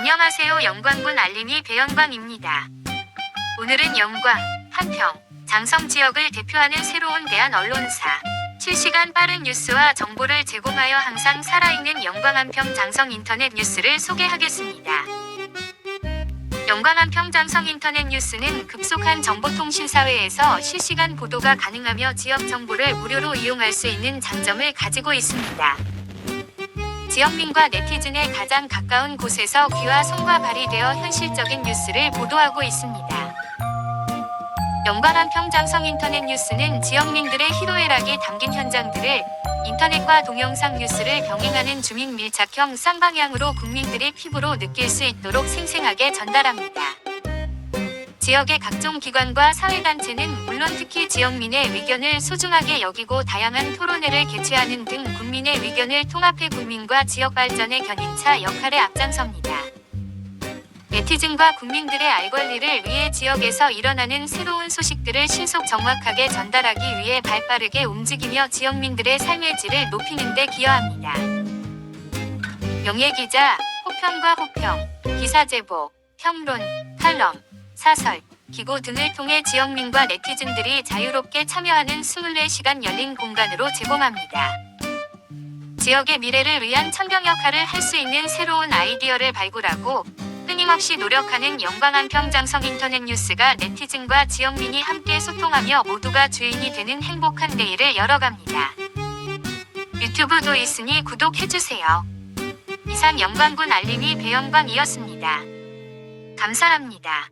안녕하세요. 영광군 알림이 배영광입니다. 오늘은 영광, 한평, 장성 지역을 대표하는 새로운 대한 언론사. 실시간 빠른 뉴스와 정보를 제공하여 항상 살아있는 영광 한평 장성 인터넷 뉴스를 소개하겠습니다. 영광 한평 장성 인터넷 뉴스는 급속한 정보통신 사회에서 실시간 보도가 가능하며 지역 정보를 무료로 이용할 수 있는 장점을 가지고 있습니다. 지역민과 네티즌의 가장 가까운 곳에서 귀와 손과 발이 되어 현실적인 뉴스를 보도하고 있습니다. 영광한 평장성 인터넷 뉴스는 지역민들의 희로애락이 담긴 현장들을 인터넷과 동영상 뉴스를 병행하는 주민 밀착형 쌍방향으로 국민들이 피부로 느낄 수 있도록 생생하게 전달합니다. 지역의 각종 기관과 사회단체는 물론 특히 지역민의 의견을 소중하게 여기고 다양한 토론회를 개최하는 등 국민의 의견을 통합해 국민과 지역 발전의 견인차 역할에 앞장섭니다. 네티즌과 국민들의 알 권리를 위해 지역에서 일어나는 새로운 소식들을 신속 정확하게 전달하기 위해 발빠르게 움직이며 지역민들의 삶의 질을 높이는 데 기여합니다. 명예기자, 호평과 호평, 기사 제보, 평론, 칼럼, 사설, 기고 등을 통해 지역민과 네티즌들이 자유롭게 참여하는 24시간 열린 공간으로 제공합니다. 지역의 미래를 위한 천병 역할을 할 수 있는 새로운 아이디어를 발굴하고 끊임없이 노력하는 영광한 평장성 인터넷 뉴스가 네티즌과 지역민이 함께 소통하며 모두가 주인이 되는 행복한 내일을 열어갑니다. 유튜브도 있으니 구독해주세요. 이상 영광군 알림이 배영광이었습니다. 감사합니다.